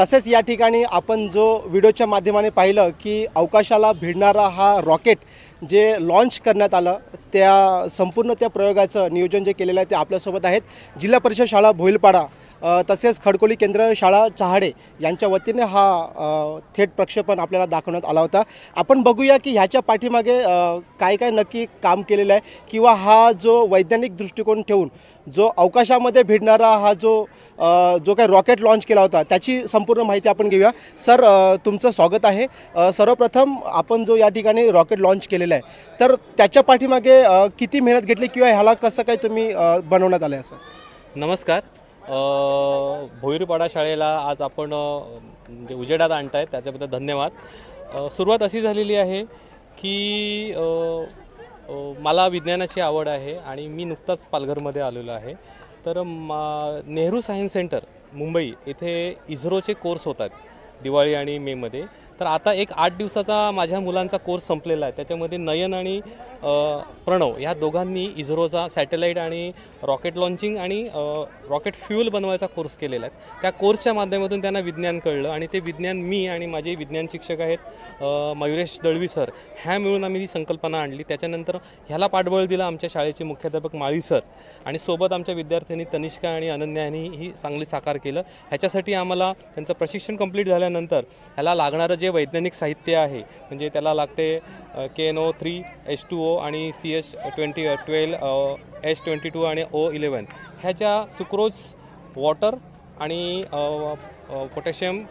तसेच या ठिकाणी आपण जो व्हिडिओच्या माध्यमाने पाहिलं की अवकाशाला भिडणारा हा रॉकेट जे लॉन्च करण्यात आलं त्या संपूर्ण त्या प्रयोगाचं नियोजन जे केलेलं आहे ते आपल्यासोबत आहेत. जिल्हा परिषद शाळा भोईलपाडा तसेच खडकोली केंद्र शाळा चहाडे यांच्या वतीने हा थेट प्रक्षेपण आपल्याला दाखवण्यात आला होता. आपण बघूया की ह्याच्या पाठीमागे काय काय नक्की काम केलेलं आहे किंवा हा जो वैज्ञानिक दृष्टिकोन ठेवून जो अवकाशामध्ये भिडणारा हा जो जो काही रॉकेट लॉन्च केला होता त्याची संपूर्ण माहिती आपण घेऊया. सर तुमचं स्वागत आहे. सर्वप्रथम आपण जो या ठिकाणी रॉकेट लॉन्च केलेला आहे तर त्याच्या पाठीमागे किती मेहनत घेतली किंवा ह्याला कसं काय तुम्ही बनवण्यात आलं आहे असं? नमस्कार. भोईरपाडा शाळेला आज आपण म्हणजे उजेडात आणताय त्याच्याबद्दल धन्यवाद. सुरुवात अशी झालेली आहे की मला विज्ञानाची आवड आहे आणि मी नुकताच पालघरमध्ये आलेलो आहे. तर मा नेहरू सायन्स सेंटर मुंबई येथे इझरोचे कोर्स होतात दिवाळी आणि मेमध्ये तर आता एक आठ दिवसाचा माझ्या मुलांचा कोर्स संपलेला आहे. त्याच्यामध्ये नयन आणि प्रणव ह्या दोघांनी इझरोचा सॅटेलाईट आणि रॉकेट लॉन्चिंग आणि रॉकेट फ्युल बनवायचा कोर्स केलेला आहे. त्या कोर्सच्या माध्यमातून त्यांना विज्ञान कळलं आणि ते विज्ञान मी आणि माझे विज्ञान शिक्षक आहेत मयुरेश दळवी सर ह्या मिळून आम्ही ही संकल्पना आणली. त्याच्यानंतर ह्याला पाठबळ दिलं आमच्या शाळेचे मुख्याध्यापक माळी सर आणि सोबत आमच्या विद्यार्थ्यांनी तनिष्का आणि अनन्या यांनी ही चांगली साकार केलं. ह्याच्यासाठी आम्हाला त्यांचं प्रशिक्षण कंप्लीट झाल्यानंतर ह्याला लागणारं जे वैज्ञानिक साहित्य आहे. म्हणजे त्याला लागते K N O three H two O आणि C H twenty twelve H twenty two आणि ओ इलेवन ह्याच्या सुक्रोज वॉटर आणि पोटॅशियम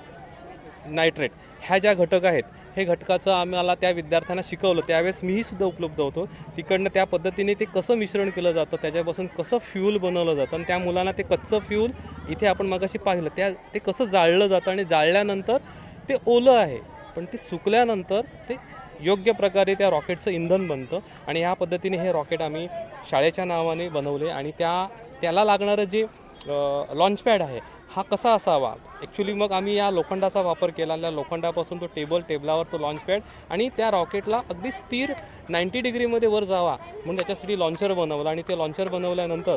नायट्रेट ह्या ज्या घटक आहेत हे घटकाचं आम्हाला त्या विद्यार्थ्यांना शिकवलं. त्यावेळेस मीही सुद्धा उपलब्ध होतो. तिकडनं त्या पद्धतीने ते कसं मिश्रण केलं जातं त्याच्यापासून कसं फ्यूल बनवलं जातं आणि त्या मुलांना ते कच्चं फ्यूल इथे आपण मगाशी पाहिलं. त्या ते कसं जाळलं जातं आणि जाळल्यानंतर ते ओलं आहे पण ते सुकल्यानंतर ते योग्य प्रकारे त्या रॉकेटचं इंधन बनतं आणि ह्या पद्धतीने हे रॉकेट आम्ही शाळेच्या नावाने बनवले आणि त्या त्याला लागणारं जे लॉन्चपॅड आहे हा कसा असावा? ॲक्च्युली मग आम्ही या लोखंडाचा वापर केला त्या लोखंडापासून तो टेबल टेबलावर तो लॉन्चपॅड आणि त्या रॉकेटला अगदी स्थिर नाईंटी डिग्रीमध्ये वर जावा म्हणून त्याच्यासाठी लॉन्चर बनवलं आणि ते लॉन्चर बनवल्यानंतर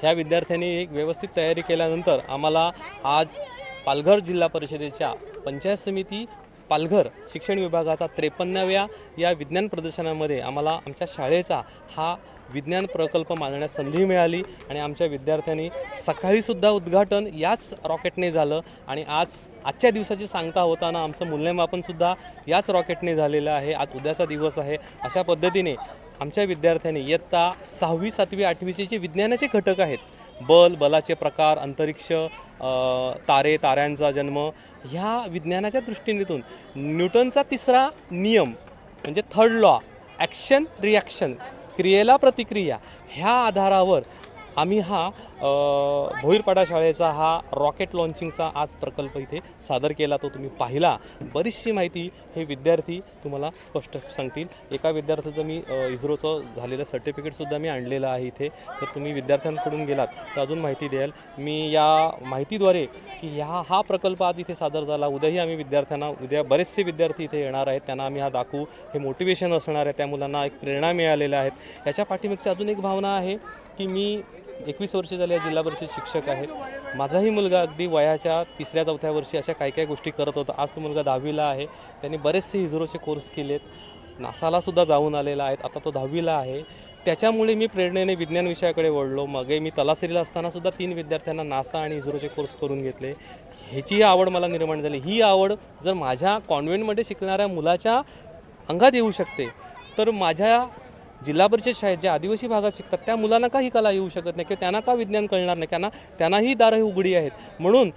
ह्या विद्यार्थ्यांनी एक व्यवस्थित तयारी केल्यानंतर आम्हाला आज पालघर जिल्हा परिषदेच्या पंचायत समिती पालघर शिक्षण विभागाचा त्रेपन्नाव्या या विज्ञान प्रदर्शनामध्ये आम्हाला आमच्या शाळेचा हा विज्ञान प्रकल्प मांडण्यास संधी मिळाली आणि आमच्या विद्यार्थ्यांनी सकाळीसुद्धा उद्घाटन याच रॉकेटने झालं आणि आज आजच्या दिवसाची सांगता होताना आमचं मूल्यमापनसुद्धा याच रॉकेटने झालेलं आहे. आज उद्याचा दिवस आहे. अशा पद्धतीने आमच्या विद्यार्थ्यांनी इयत्ता सहावी सातवी आठवीचे जे विज्ञानाचे घटक आहेत बल बलाचे प्रकार अंतरिक्ष तारे ताऱ्यांचा जन्म ह्या विज्ञानाच्या दृष्टीनेतून. न्यूटनचा तिसरा नियम म्हणजे थर्ड लॉ ॲक्शन रिॲक्शन क्रियेला प्रतिक्रिया ह्या आधारावर आम्ही हा भोईरपाडा शाळेचा हा रॉकेट लॉन्चिंगचा आज प्रकल्प इथे सादर केला तो तुम्ही पाहिला. बरीचशी माहिती हे विद्यार्थी तुम्हाला स्पष्ट सांगतील. एका विद्यार्थ्याचं मी अ, इस्रोचं झालेलं सर्टिफिकेटसुद्धा मी आणलेलं आहे इथे. तर तुम्ही विद्यार्थ्यांकडून गेलात तर अजून माहिती द्याल. मी या माहितीद्वारे की ह्या हा प्रकल्प आज इथे सादर झाला. उद्याही आम्ही विद्यार्थ्यांना उद्या बरेचसे विद्यार्थी इथे येणार आहेत. त्यांना आम्ही हा दाखवू. हे मोटिवेशन असणार आहे. त्या मुलांना एक प्रेरणा मिळालेल्या आहेत. याच्या पाठीमागची अजून एक भावना आहे की मी एकवीस वर्ष झाले या जिल्हा परिषद शिक्षक आहेत. माझाही मुलगा अगदी वयाच्या तिसऱ्या चौथ्या वर्षी अशा काही काही गोष्टी करत होता. आज तो मुलगा दहावीला आहे. त्यांनी बरेचसे इस्रोचे कोर्स केलेत. नासालासुद्धा जाऊन आलेला आहेत आता तो दहावीला आहे. त्याच्यामुळे मी प्रेरणेने विज्ञान विषयाकडे वळलो. मगे मी तलासरीला असतानासुद्धा तीन विद्यार्थ्यांना नासा आणि इझरोचे कोर्स करून घेतले. ह्याचीही आवड मला निर्माण झाली. ही आवड जर माझ्या कॉन्व्हेंटमध्ये शिकणाऱ्या मुलाच्या अंगात येऊ शकते तर माझ्या जिल्हा परिषद शाळेत ज्या आदिवासी भागात शिकतात त्या मुलांना का ही कला येऊ शकत नाही किंवा त्यांना का विज्ञान कळणार नाही? त्यांना त्यांनाही दारं उघडी आहेत. म्हणून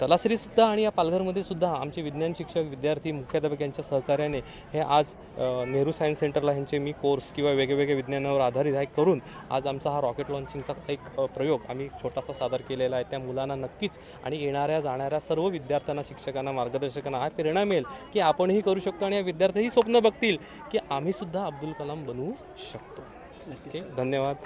तलासरीसुद्धा आणि या पालघरमध्ये सुद्धा आमचे विज्ञान शिक्षक विद्यार्थी मुख्याध्यापक यांच्या सहकार्याने हे आज नेहरू सायन्स सेंटरला ह्यांचे मी कोर्स किंवा वेगवेगळ्या विज्ञानावर आधारित आहे करून आज आमचा हा रॉकेट लॉन्चिंगचा एक प्रयोग आम्ही छोटासा सादर केलेला आहे. त्या मुलांना नक्कीच आणि येणाऱ्या जाणाऱ्या सर्व विद्यार्थ्यांना शिक्षकांना मार्गदर्शकांना हा प्रेरणा मिळेल की आपणही करू शकतो आणि या विद्यार्थीही स्वप्न बघतील की आम्हीसुद्धा अब्दुल कलाम बनवू शकतो. ओके धन्यवाद.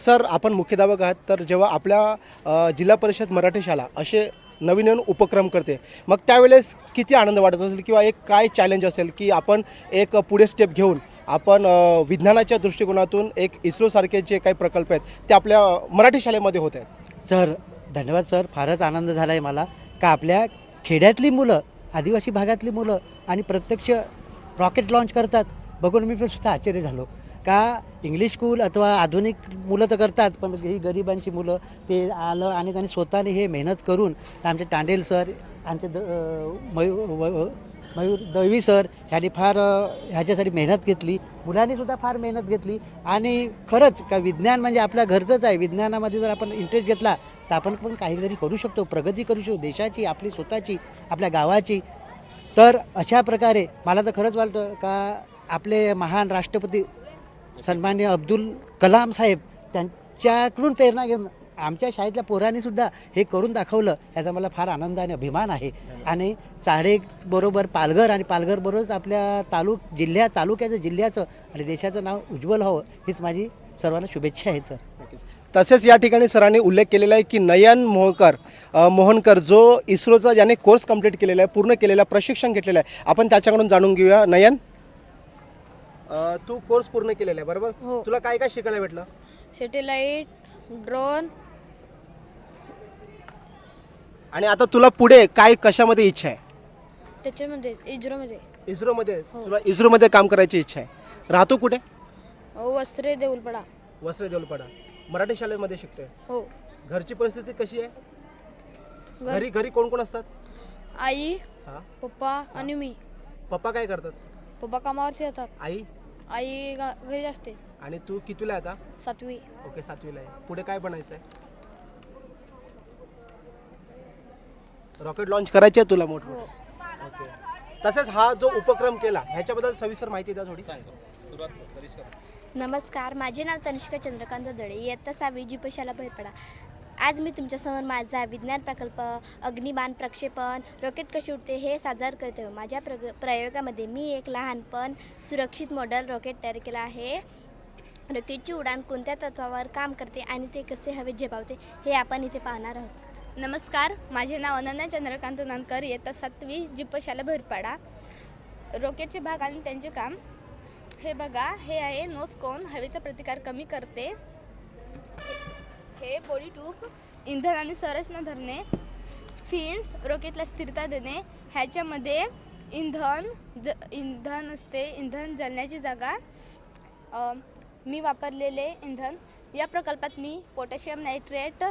सर आपण मुख्याध्यापक आहात तर जेव्हा आपल्या जिल्हा परिषद मराठी शाळा असे नवीन नवीन उपक्रम करते. मग त्यावेळेस किती आनंद वाटत असेल किंवा एक काय चॅलेंज असेल की आपण एक पुढे स्टेप घेऊन आपण विज्ञानाच्या दृष्टिकोनातून एक इस्रोसारखे जे काही प्रकल्प आहेत ते आपल्या मराठी शाळेमध्ये होत आहेत? सर धन्यवाद सर. फारच आनंद झाला आहे मला. का आपल्या खेड्यातली मुलं आदिवासी भागातली मुलं आणि प्रत्यक्ष रॉकेट लॉन्च करतात बघून मी पण सुद्धा आश्चर्य झालो. का इंग्लिश स्कूल अथवा आधुनिक मुलं तर करतात पण ही गरिबांची मुलं ते आलं आणि त्यांनी स्वतःने हे मेहनत करून आमचे तांडेल सर आमचे द मयूर व- मयूर दळवी सर ह्यांनी फार ह्याच्यासाठी मेहनत घेतली. मुलांनीसुद्धा फार मेहनत घेतली. आणि खरंच का विज्ञान म्हणजे आपल्या घरचंच आहे. विज्ञानामध्ये जर आपण इंटरेस्ट घेतला तर आपण पण काहीतरी करू शकतो प्रगती करू शकतो. देशाची आपली स्वतःची आपल्या गावाची. तर अशा प्रकारे मला तर खरंच वाटतं का आपले महान राष्ट्रपती सन्मान्य अब्दुल कलाम साहेब त्यांच्याकडून प्रेरणा घेऊन आमच्या शाळेतल्या पोरांनी सुद्धा हे करून दाखवलं. याचा मला फार आनंद आणि अभिमान आहे. आणि चाळे बरोबर पालघर आणि पालघर बरोबरच आपल्या तालुक जिल्ह्या तालुक्याचं जिल्ह्याचं आणि देशाचं नाव उज्ज्वल हवं हीच माझी सर्वांना शुभेच्छा आहे सर. तसेच या ठिकाणी सरांनी उल्लेख केलेला आहे की नयन मोहकर मोहनकर जो इस्रोचा ज्याने कोर्स कंप्लीट केलेला आहे पूर्ण केलेला आहे, प्रशिक्षण घेतलेलं आहे. आपण त्याच्याकडून जाणून घेऊया. नयन? अ, तू कोर्स पूर्ण केलेला आहे बरोबर? हो. तुला काय काय शिकायला भेटलं? सॅटेलाईट ड्रोन आणि आता तुला पुढे काय कशामध्ये इच्छा आहे? त्याच्यामध्ये इस्रोमध्ये. इस्रोमध्ये? हो. तुला इस्रोमध्ये काम करायची इच्छा आहे. राहतो कुठे? वस्त्रे देऊलपडा. वस्त्र देवलपाडा मराठी शाळेमध्ये शिकतोय. हो. घरची परिस्थिती कशी आहे? घर- घरी घरी कोण कोण असतात? आई हा. पप्पा आणि मी. पप्पा काय करतात? पप्पा कामावरती जातात. आई? आई गा- घरी असते. आणि तू कितीला आहे आता? सातवी. ओके सातवीला आहे. पुढे काय बनायचं आहे रॉकेट लॉन्च करायचे आहे तुला मोठं हो. ओके. तसेच हा जो उपक्रम केला ह्याच्याबद्दल सविस्तर माहिती द्या थोडी. नमस्कार माझे नाव तनिष्का चंद्रकांत दळे इयत्ता सहावी जीपशाला भरपडा आज मी तुमच्यासमोर माझा विज्ञान प्रकल्प अग्निबाण प्रक्षेपण रॉकेट कशी उडते हे सादर करते माझ्या प्रग प्रयोगामध्ये मी एक लहानपण सुरक्षित मॉडेल रॉकेट तयार केला आहे. रॉकेटची उडान कोणत्या तत्वावर काम करते आणि ते कसे हवेत झेपावते हे आपण इथे पाहणार आहोत. नमस्कार माझे नाव अनन्या चंद्रकांत नानकर येतात सातवी जिप्पशाला भरपाडा. रॉकेटचे भाग आणि त्यांचे काम. हे बघा हे आहे नोज कोन हवेचा प्रतिकार कमी करते. हे बॉडी ट्यूब इंधन आणि संरचना धरणे फिन्स रॉकेटला स्थिरता देणे ह्याच्यामध्ये इंधन ज इंधन असते इंधन जलण्याची जागा. मी वापरलेले इंधन या प्रकल्पात मी potassium nitrate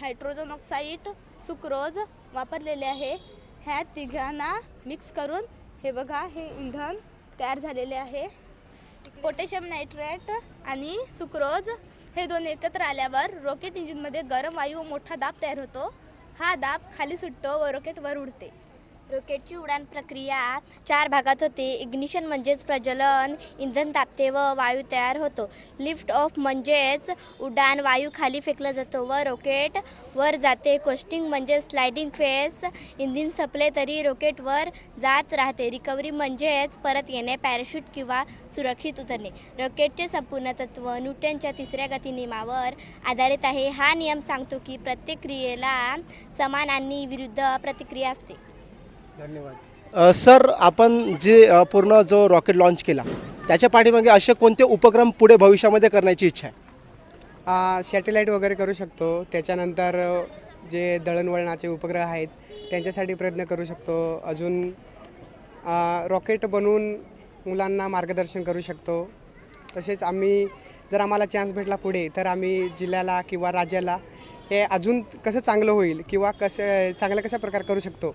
hydrogen oxide sucrose वापरलेले आहे. ह्या तिघांना मिक्स करून हे बघा हे इंधन तयार झालेले आहे. पोटॅशियम नायट्रेट आणि सुक्रोज हे दोन एकत्र आल्यावर रॉकेट इंजिनमध्ये गरम वायू व मोठा दाब तयार होतो. हा दाब खाली सुटतो व रॉकेट वर उडते. रॉकेटची उडान प्रक्रिया चार भागात होते. इग्निशन म्हणजेच प्रज्वलन इंधन तापते व वायू तयार होतो. लिफ्ट ऑफ म्हणजेच उड्डाण वायू खाली फेकला जातो व रॉकेट वर जाते. कोस्टिंग म्हणजे स्लायडिंग फेस इंजिन संपले तरी रॉकेट वर जात राहते. रिकव्हरी म्हणजेच परत येणे पॅराशूट किंवा सुरक्षित उतरणे. रॉकेटचे संपूर्ण तत्व न्यूटनच्या तिसऱ्या गतिनियमावर आधारित आहे. हा नियम सांगतो की प्रत्येक क्रियेला समान आणि विरुद्ध प्रतिक्रिया असते. धन्यवाद. सर आपण जे पूर्ण जो रॉकेट लॉन्च केला त्याच्या पाठीमागे असे कोणते उपक्रम पुढे भविष्यामध्ये करण्याची इच्छा आहे? सॅटेलाईट वगैरे करू शकतो. त्याच्यानंतर जे दळणवळणाचे उपग्रह आहेत त्यांच्यासाठी प्रयत्न करू शकतो. अजून रॉकेट बनवून मुलांना मार्गदर्शन करू शकतो. तसेच आम्ही जर आम्हाला चान्स भेटला पुढे तर आम्ही जिल्ह्याला किंवा राज्याला हे अजून कसं चांगलं होईल किंवा कसं चांगल्या कशा प्रकारे करू शकतो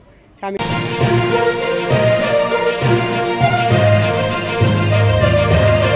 हे आम्ही